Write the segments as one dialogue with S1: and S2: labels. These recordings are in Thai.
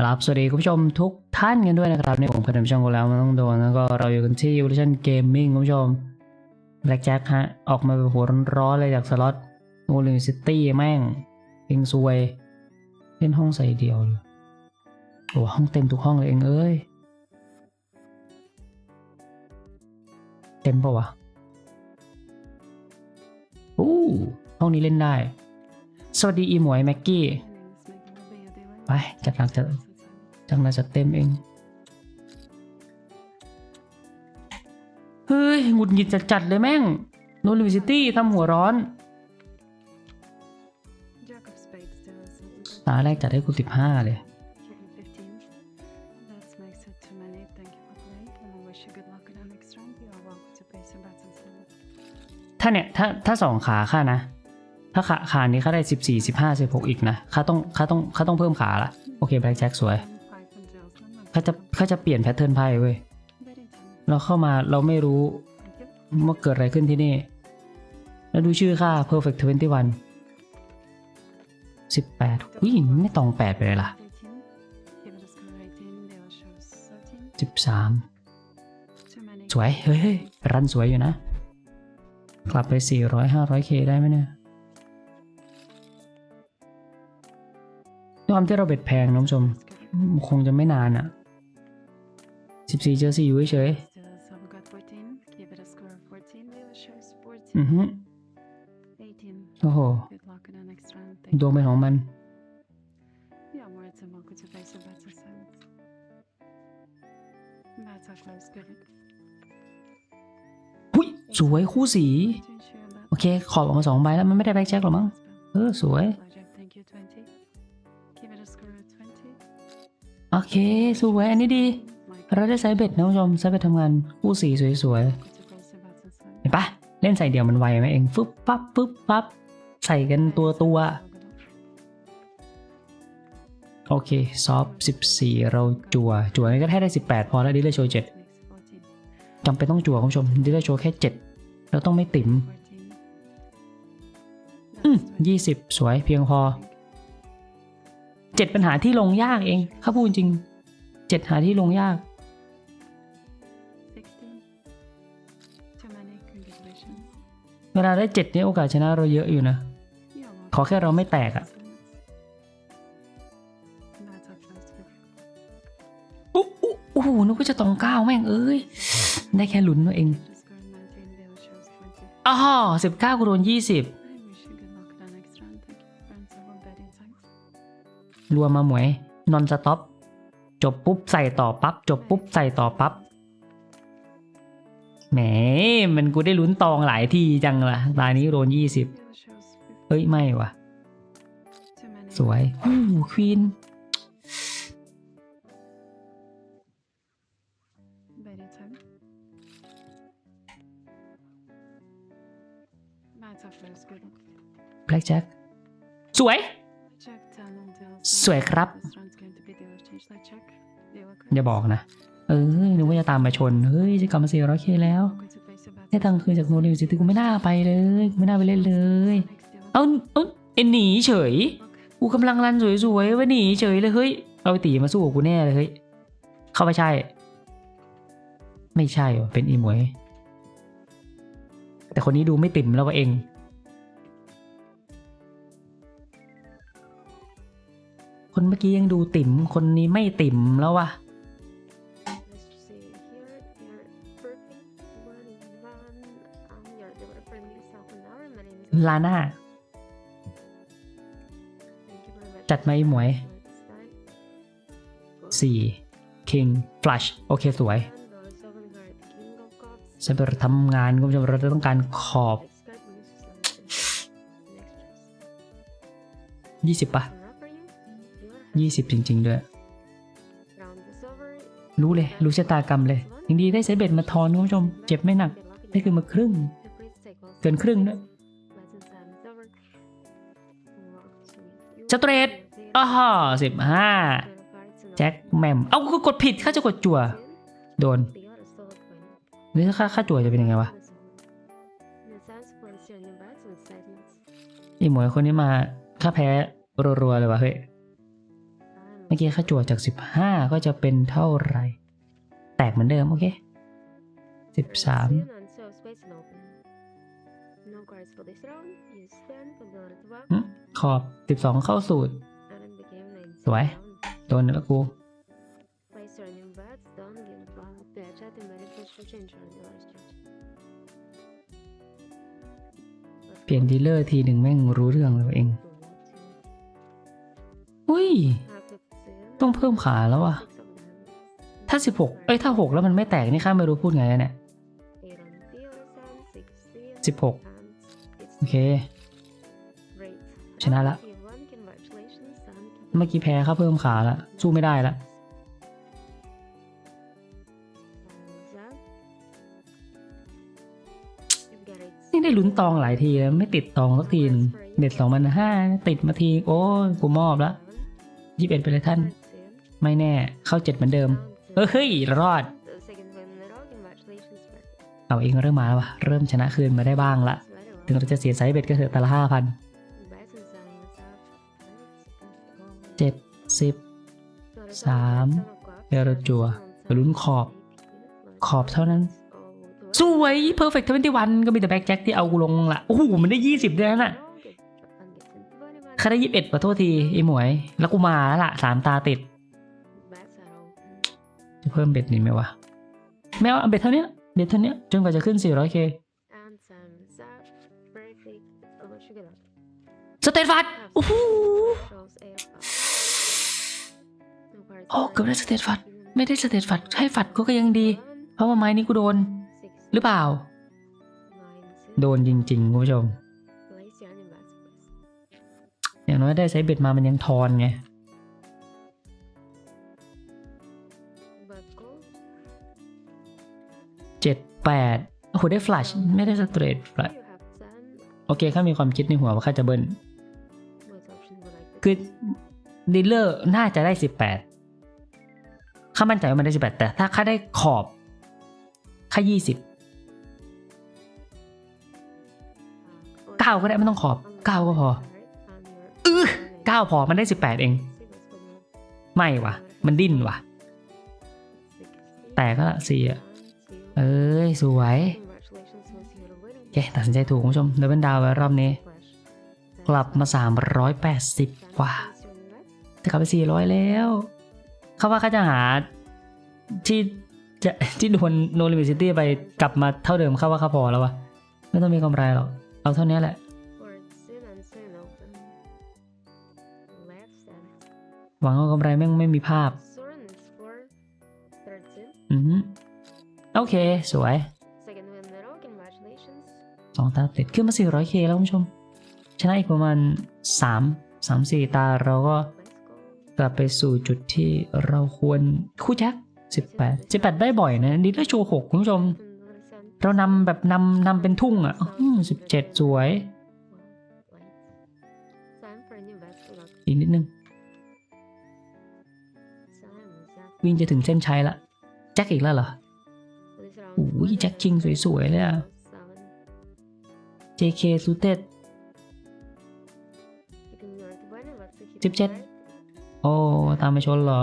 S1: ครับสวัสดีคุณผู้ชมทุกท่านกันด้วยนะครับในผมคณมช่องกูแล้วมันต้องโดนแล้วก็เราอยู่กันที่ Evolution Gaming คุณผู้ชม Black Jack ฮะ ออกมาแบบหัวร้อนๆเลยจากสล็อตโนลิมซิตี้แม่งเองซวยเล่นห้องใส่เดียวเลยโอ้ห้องเต็มทุกห้องเลยเองเอ้ย เต็มปะวะอู้ห้องนี้เล่นได้ สวัสดีอีหมวยแม็กกี้ ไปจัดหนักจัด จังนักจัดเต็มเอง เฮ้ยหงุดหงิดจัดๆเลยแม่งโนลิวิซิตี้ทำหัวร้อนตาแรกจัดให้กูสิบห้าเลยถ้าเนี่ยถ้าถ้าสองขาค่านะ ถ้าขาขานี้ค่าได้สิบสี่สิบห้าสิบหกอีกนะค่าต้องค่าต้องค่าต้องเพิ่มขาละโอเคแบล็กแจ็คสวย
S2: jails, and I'm
S1: ค่าจะค่าจะเปลี่ยนแพทเทิร์นไพ่เว้ย เราเข้ามาเราไม่รู้ว่าเกิดอะไรขึ้นที่นี่ แล้วดูชื่อค่า perfect 21 18อุ้ยไม่ตองแปดไปเลยล่ะ
S2: 13
S1: สวย เฮ้ยรันสวยอยู่นะ กลับไป 400 500k ได้ไหมเนี่ยด้วยความที่เราเบ็ดแพงนะคุณผู้ชม คงจะไม่นานอะ่ะ 14เจอ4อยู่เฉย
S2: Still some got 14. Give it a score of 14. Deal shows
S1: ๆอือ
S2: 14.
S1: ฮึ
S2: 18.
S1: โอ้โห
S2: Good luck in the next round.
S1: ด
S2: Thank
S1: วง
S2: you.
S1: เป็นของมัน
S2: Yeah, more than welcome to place your bets in silence. Bets are close. Good.
S1: หุยสวยคู่สี
S2: To ensure that
S1: โอเค ขอบออกมาสองใบแล้ว มันไม่ได้แบ็กแจ็คหรอมั้ง เออ สวย
S2: Blackjack, thank you, 20. Give it a score of 20.
S1: โอเค สวย อันนี้ดี
S2: Mike,
S1: เราได้ไซส์เบ็ดนะคุณผู้ชมไซส์เบ็ดทำงานคู่สีสวยๆเห็นปะเล่นใส่เดี่ยวมันไวไหมเองฟึบปั๊บฟึบปั๊บใส่กันตัวตัวโอเคซอฟ14เราจั่วจั่วนี่ก็แค่ได้18พอแล้วดิเลอร์โชว์7
S2: Makes 14.
S1: จำเป็นต้องจั่วคุณผู้ชมดิเลอร์โชว์แค่7เราต้องไม่ติ๋มอืม
S2: That's
S1: 20สวยเพียงพอ
S2: 20.
S1: 7ปัญหาที่ลงยากเองถ้าพูดจริง7หาที่ลงยาก เวลาได้7นี่โอกาสชนะเราเยอะอยู่นะ
S2: You're welcome.
S1: ขอแค่เราไม่แตกอะ
S2: Bets are close. Good.
S1: อุ๊อุ๊โอ้โหนึกว่าจะตองเก้าแม่งเอ้ย ได้แค่ลุ้นตัวเอง
S2: Just score 19. Deal shows 20.
S1: อ๋อสิบเก้ากูโดนยี่สิบ
S2: I wish you good luck in the next round. Thank you, friends. I will bet in thanks.
S1: รวมมาหมวย นอนสต็อป จบปุ๊บใส่ต่อปั๊บ จบปุ๊บใส่ต่อปั๊บ แหมมันกูได้ลุ้นตองหลายทีจังละตานี้โดนยี่สิบเฮ้ย ไม่วะสวยอ้ควีนแบล็กแจ็คสวย สวยครับ อย่าบอกนะ เออนึกว่าจะตามมาชน เฮ้ยจะกลับมา4 0 0 k แล้ว
S2: Welcome to place your bets
S1: ได้ตังค์คืนจากโนลิวซิตกูไม่น่าไปเลยไม่น่าไปเล่นเลย เอาเอาเอ็นหนีเฉย กูกำลังรันสวยๆว่าหนีเฉยเลยเฮ้ย เอาไอตีมาสู้กับกูแน่เลยเฮ้ย เข้าไปใช่ ไม่ใช่วะเป็นอีหมวย แต่คนนี้ดูไม่ติ่มแล้วว่าเองคนเมื่อกี้ยังดูติ่ม คนนี้ไม่ติ่มแล้ววะ ลาน่าจัดไหมหมวยสี่ king flash โอเคสวยฉันไปทำงานคุณผู้ชมเราต้องการขอบ
S3: ยี่สิ
S1: บปะ
S3: ยี่สิ
S1: บจริง ๆ ด้วย รู้เลย รู้ชะตากรรมเลยยังดีได้เซเบ็ดมาทอนคุณผู้ชม เจ็บไม่หนักได้คือมาครึ่ง เกินครึ่งด้วย สเตรทอ้อสิบห้าแจ็คแมม เอ้ากูกดผิดข้าจะกดจั่ว โดนหรือค่าค่าจั่วจะเป็นยังไงวะอีหมวยคนนี้มาค่าแพ้รัวๆเลยวะเฮ้ยมื่อกี้ค่าจั่วจาก 15 ก็จะเป็นเท่าไหร่ แตกเหมือนเดิม โอเค 13
S3: No cards for this round. You stand for the other back,
S1: หึขอบ12เข้าสูตร
S3: and it became 9
S1: Rồi.
S3: round.
S1: โดนแล้วกู
S3: Place your new bets, don't give one. Pay chat and benefit to change your dealer stretch.
S1: เปลี่ยนดีลเลอร์ทีหนึ่งแม่งรู้เรื่องเลยว่ะเอง อุ้ย ต้องเพิ่มขาแล้วอะถ้า16เอ้ย ถ้า6แล้วมันไม่แตกนี่ข้าไม่รู้พูดไงแล้วเนี่ย16 โอเค ชนะละ เมื่อกี้แพ้ข้าเพิ่มขาละ สู้ไม่ได้ละ นี่ได้ลุ้นตองหลายทีแล้วไม่ติดตองสักทีนึงเด็ดสองพันห้าติดมาที โอ้ยกูมอบละยี่สิบเอ็ดไปเลยท่าน ไม่แน่ เข้าเจ็ดเหมือนเดิม เออเฮ้ย รอด เอาเองเริ่มมาแล้ววะเริ่มชนะคืนมาได้บ้างละ ถึงเราจะเสียไซเบ็ดก็เถอะแต่ละห้าพันเจ็ดสิบสามเอรจัวลุ้นขอบ ขอบเท่านั้น สวย perfect 21ก็มีแต่แบ็กแจ็คที่เอากูลงละโอ้โหมันได้20ด้วยนะน่ะค่าได้21ขอโทษทีไอ้หมวย แล้วกูมาแล้วล่ะสามตาติด จะเพิ่มเบ็ดนี่ไหมวะ ไม่เอาเบ็ดเท่านี้เบ็ดเท่านี้จนกว่าจะขึ้น 400k สเตตฟัดโอ้โหโอ้เกือบได้สเตตฟัดไม่ได้สเตตฟัดให้ฟัดก็ก็ยังดี เพราะว่าไม้นี้กูโดน หรือเปล่า โดนจริงๆคุณผู้ชม อย่างน้อยได้ไซส์เบ็ดมามันยังทอนไงเจ็ดแปดโอ้โหได้ฟลัชไม่ได้สเตรทฟลัชโอเคข้ามีความคิดในหัวว่าข้าจะเบิ้ล คือดีลเลอร์น่าจะได้สิบแปดข้ามั่นใจว่ามันได้สิบแปดแต่ถ้าข้าได้ขอบข้ายี่สิบเก้าก็ได้ไม่ต้องขอบเก้าก็พอเออเก้าพอมันได้สิบแปดเอง ไม่วะมันดิ้นวะแต่ก็สี่อะเอ้ย สวยโอเคตัดสินใจถูกคุณผู้ชมเดบินดาวไว้รอบนี้ กลับมา 380 กว่าจะกลับไป 400 แล้วเขาว่าเขาจะหาที่จะที่โดนโนลิมิซิตี้ไปกลับมาเท่าเดิมเขาว่าเขาพอแล้ววะไม่ต้องมีกำไรหรอก เอาเท่านี้แหละ หวังเอากำไรแม่งไม่มีภาพ อือฮึโอเค สวยสองตาติดขึ้นมา 400k แล้วคุณผู้ชม ชนะอีกประมาณ 3 3 4 ตาเราก็กลับไปสู่จุดที่เราควรคู่แจ็ค18 18 ได้บ่อยนะดีได้โชว์6คุณผู้ชม เรานำแบบนำนำเป็นทุ่งอะอื้อ17สวย อีกนิดนึง วิ่งจะถึงเส้นชัยละ แจ็คอีกแล้วเหรอโอ้ยแจ็คคิงสวยๆเลยอะ JK ซูเต็ด โอ้ ตามไปชนเหรอ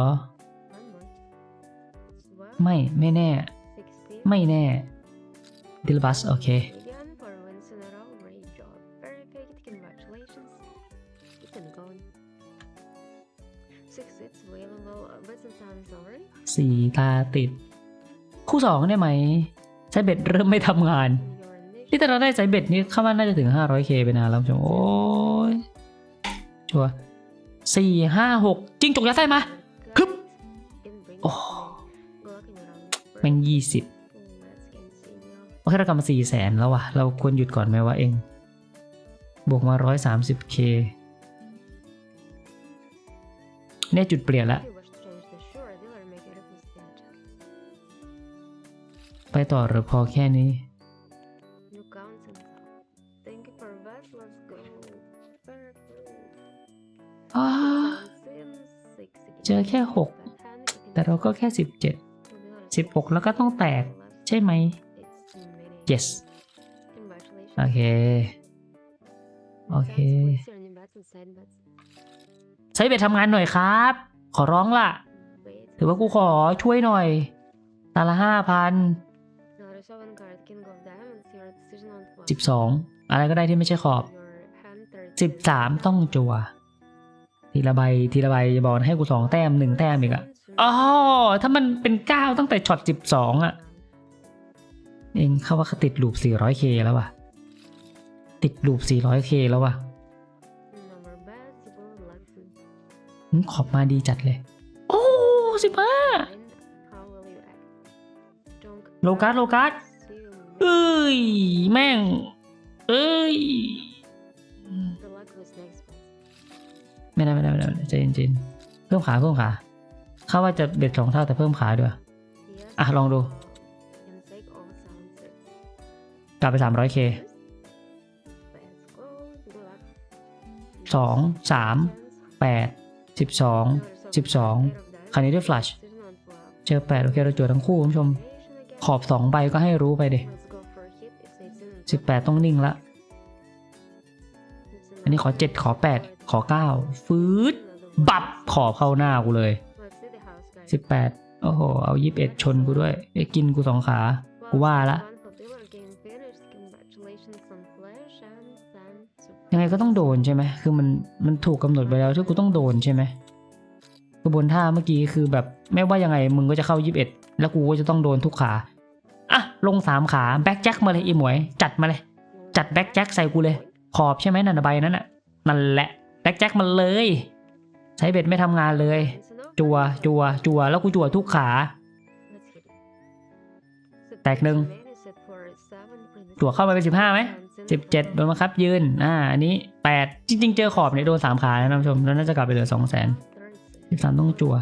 S1: ไม่ ไม่แน่ ไม่แน่ ดิลบัส โอเค สี่ตาติด คู่สองได้ไหมใช้เบ็ดเริ่มไม่ทำงาน นี่แต่เราได้ใช้เบ็ดนี่เข้ามาน่าจะถึง 500k ไปนานแล้วคุณผู้ชมโอ้ยชัวร์ สี่ห้าหกจิ้งจกยัดไส้มาฮึบโอ้แม่งยี่สิบโอเคเรากลับมาสี่แสนแล้ววะเราควรหยุดก่อนไหมวะเอง บวกมาร้อยสามสิบ k เนี่ยจุดเปลี่ยนละไปต่อหรือพอแค่นี้ เจอแค่หกแต่เราก็แค่สิบเจ็ดสิบหกแล้วก็ต้องแตกใช่ไหม yes โอเค โอเค ใช้เบ็ดทำงานหน่อยครับ ขอร้องล่ะ
S3: Wait.
S1: ถือว่ากูขอช่วยหน่อยตาละห้าพัน
S3: Now the seven card, King of Diamonds. Your decision on flop.
S1: สิบสองอะไรก็ได้ที่ไม่ใช่ขอบ
S3: Your hand third.
S1: สิบสามต้องจัว ทีละใบทีละใบจะบอกให้กูสองแต้มหนึ่งแต้มอีกอะอ๋อถ้ามันเป็นเก้าตั้งแต่ช็อตสิบสองอะเองเข้าว่าติดลูป 400k แล้วว่ะ ติดลูป 400k แล้วว่ะ
S3: Number bad, Sibyl Luxon.
S1: หึขอบมาดีจัดเลย โอ้สิบห้า
S3: Nine. How will you act? Junk.
S1: โลกัสโลกัส
S3: Two.
S1: เอ้ย แม่ง เอ้ย ไม่ได้ไม่ได้ไม่ได้ใจเย็นๆเพิ่มขาเพิ่มขาเข้าว่าจะเบ็ดสองเท่าแต่เพิ่มขาด้วย อะ ลองดู กลับไป 300k
S3: Let's go. Good luck.
S1: สองสามแปดสิบสองสิบสองคราวนี้ด้วย flash เจอแปดโอเคเราจวดทั้งคู่คุณผู้ชม ขอบสองใบก็ให้รู้ไปดิสิบแปดต้องนิ่งละ อันนี้ขอเจ็ดขอแปด ขอเก้าฟืดบับขอบเข้าหน้ากูเลยสิบแปดโอ้โห เอายี่สิบเอ็ดชนกูด้วยได้กินกูสองขา กูว่าละ ยังไงก็ต้องโดนใช่ไหม คือมันมันถูกกำหนดไปแล้วที่กูต้องโดนใช่ไหมกระบวนท่าเมื่อกี้คือแบบไม่ว่ายังไงมึงก็จะเข้ายี่สิบเอ็ดแล้วกูก็จะต้องโดนทุกขา อะ ลงสามขาแบ็กแจ็คมาเลยอีหมวย จัดมาเลย จัดแบ็กแจ็คใส่กูเลย ขอบใช่ไหมนันนะใบนั้นน่ะนั่นแหละ บ็กแจ็คมันเลย ใช้เบ็ดไม่ทำงานเลย จัวจัวจัวแล้วกูจัวทุกขา แตกหนึ่งจั่วเข้ามาเป็น15ไหมสิบเจ็ดโดนบังคับยืน อ่า อันนี้แปดจริง ๆ เจอขอบเนี่ยโดนสามขานะท่านผู้ชม แล้วน่าจะกลับไปเหลือสองแสน13ต้องจั่ว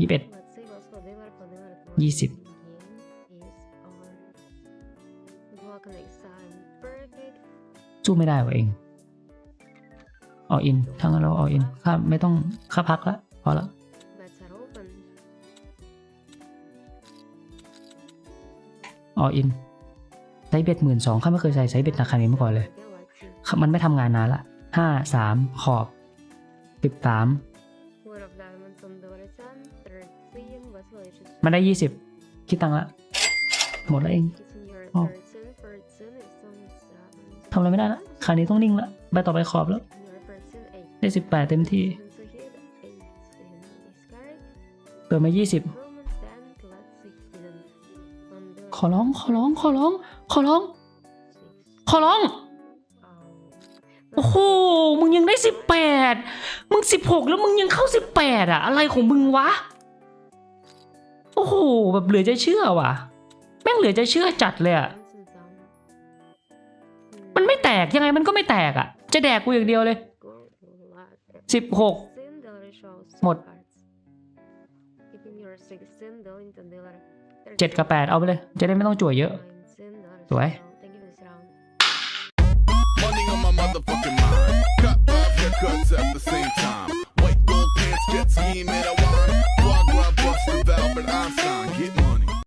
S1: ยี่สิบเอ็ดยี่สิบ สู้ไม่ได้ว่ะเองออินทั้างนั้นเราออินค่าไม่ต้องค่าพักละพอละออินไซส์เบ็ดหมื่นสองข้าไม่เคยใส่ไซส์เบ็ดราคานี้มาก่อนเลย มันไม่ทำงานนานละห้าสามขอบสิบสามมันได้ยี่สิบคิดตังค์ละ หมดแล้วเองอ๋อ ทำอะไรไม่ได้ละครานี้ต้องนิ่งละใบต่อไปขอบแล้ว ได้สิบแปดเต็มที่ เปิดมายี่สิบขอร้อง ขอร้อง ขอร้อง ขอร้อง ขอร้อง โอ้โห มึงยังได้สิบแปดมึงสิบหกแล้วมึงยังเข้าสิบแปดอะอะไรของมึงวะ โอ้โห แบบเหลือจะเชื่อว่ะ แม่งเหลือจะเชื่อจัดเลยอะ ตกยังไงมันก็ไม่แตกอะจะแดกกูอย่างเดียวเลยสิบหกหมดเจ็ดกับแปดเอาไปเลย จะได้ไม่ต้องจั่วเยอะสวย
S4: Money